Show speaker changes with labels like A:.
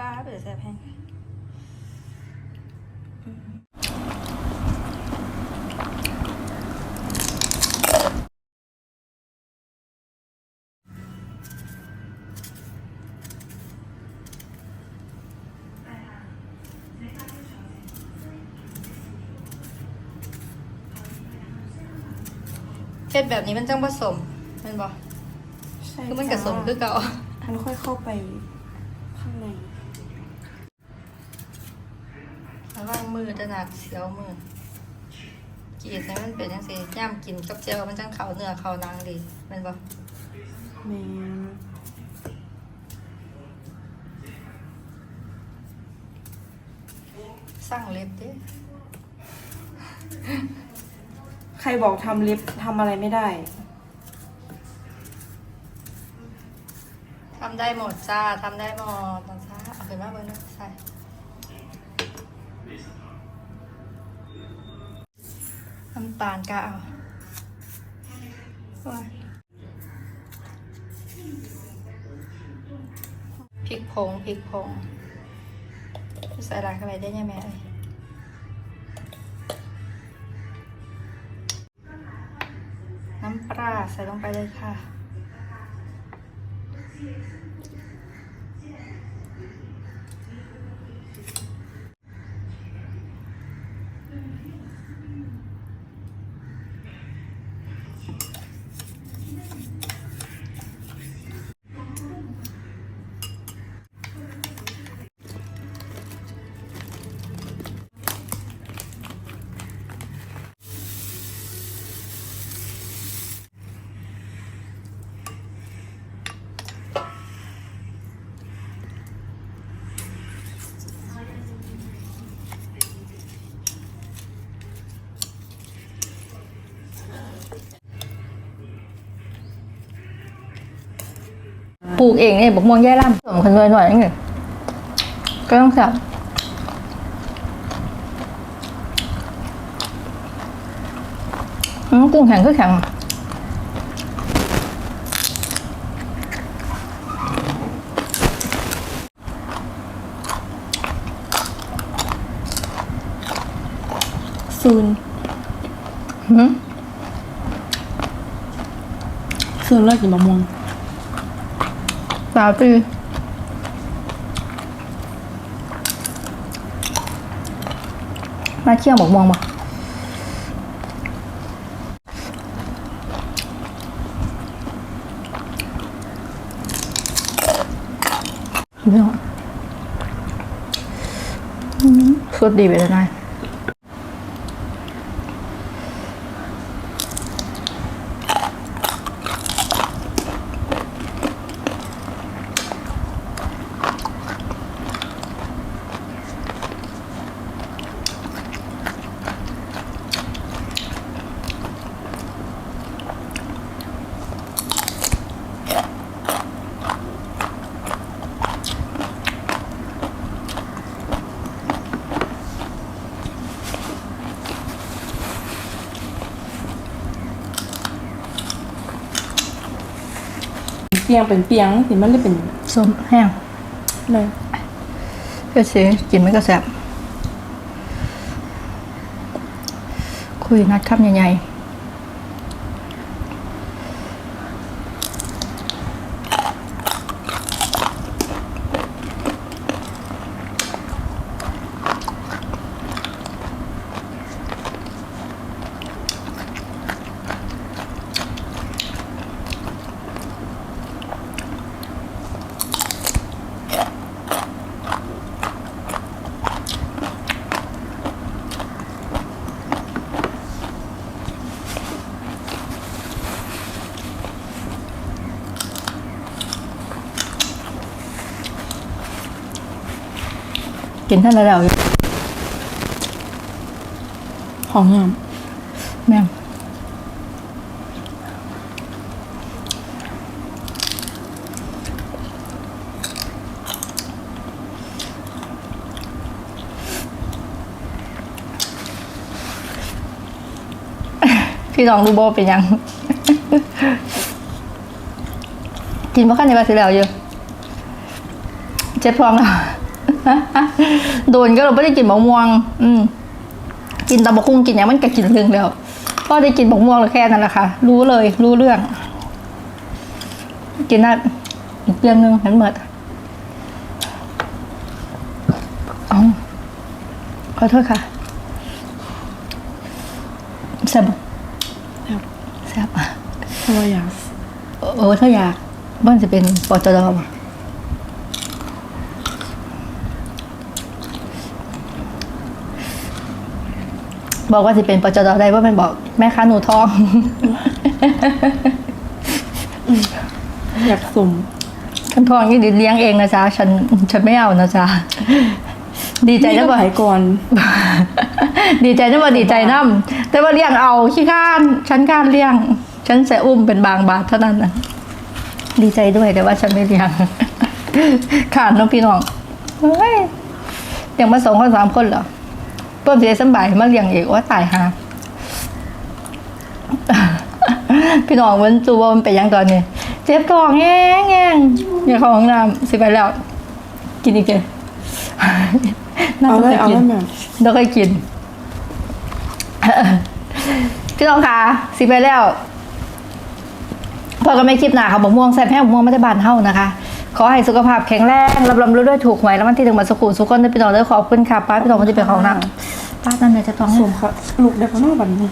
A: ป้าเปิดแซ่บแห้งเฮ็ดแบบนี้มันจังผสมแมันบ่
B: ใช่
A: คือมันกระสมคือเก่า
B: มันค่อยเข้าไปข้างใน
A: ระวังมือจะหนักเสียวมือกรีดให้มันเป็นจังซี่ย่ามกินกับเจลมันจังเข้าเนื้อเข้าหนังดีแม่นบ่
B: แมน
A: สร้างเล็บเด้
B: ใครบอกทำเล็บทำอะไรไม่ได้
A: ทำได้หมดจ้าทำได้หมดตอนช้าเอาขึ้นมาเบิ่งดูใส่ น้ำตาลก็เอาพริกผงพริกผงใส่ลายเข้าไปได้ยังไงเอ่ยน้ำปลาใส่ลงไปเลยค่ะ ปลูกเองเนี่ยบอกม่วงแย่ล่ำสมคนรวยหน่อยนี่ไงก็ต้องสับอืมกุ้งแข็งก็แข็งอะซูนหืม
B: ส่วนเลิกกินมะม่วง
A: สาวปีมาเที่ยวหมกม่วงบ่เรื่องสดดีไปเลยนาย
B: ปียงเป็นเปียงสิมันเลยเป็น
A: ส้มแห้ง
B: เลย
A: เพื่อสิกินไม่กระแสบคุยนัดคำใหญ่ๆ กินท่านแล้วอยู่
B: ของย
A: แม่พี่ลองดูโบเป็นยัง กินมาขั้นในบาสิแล้วอยู่เจ็บพร้อมแล้ว โดนก็เราไม่ได้กินบะม่วง อืมกินตะบะคุ้งกินอย่างมันก็กินเรื่องแล้วพอได้กินบะม่วงแล้วแค่นั้นแหละค่ะ รู้เลย รู้เรื่อง กินนั่นอีกเรื่องหนึงเห็นเหมือนอ๋อขอโทษค่ะแซ่บบ่
B: ครับ
A: แซ่บอะ
B: เพราะว่าอยาก
A: เออถ้าอยากบ้านจะเป็นปอจดอะ บอกว่าจะเป็นปจดได้ว่าเป็นบอกแม่ค้าหนูทอง
B: อยากสม
A: ฉันทองนี่ดิเลี้ยงเองนะจ๊ะฉันฉันไม่เอานะจ๊ะดีใจ
B: นี่
A: นะ
B: ก็
A: บ่
B: หายก่อน
A: ดีใจนะบ่ดีใจน้ำแต่ว่าเลี้ยงเอาขี้ข้านฉันการเลี้ยง ฉันจะอุ้มเป็นบางบาทเท่านั้นนะดีใจด้วยแต่ว่าฉันไม่เลี้ยงขาดน้องพี่น้องเฮ้ยเลี้ยงมาสองคนสามคนเหรอ เพิ่มเสียสำบายมาเลี้ยงอีกว่าตายฮะพี่น้องมันตัวามันเป็นยังตอนนี้เจ็บท้องแง่แง่อย่าเข้าห้องน้ำสิไปแล้ว กินอีกเจ
B: เอาเลยเอา
A: กิ
B: เลย
A: น
B: แม่
A: เราเคยกินพี่น้องคะสิไปแล้วพอกันไม่คลิปหนาค่ะบอกม่วงแซ่บแห้งบอกม่วงไม่ได้บานเท่านะคะ ขอให้สุขภาพแข็งแรงรับรำรู้ด้วยถูกหวยแล้ววันที่หนึ่งมาสกุลสุขคนได้พี่น้องได้ขอบคุณค่ะป้าพี่น้องมันจะเป็นของหนัก ป้าตอนนเลยจะต้อง
B: สมค่ะลูกเด็กเขาหน้าบันนี้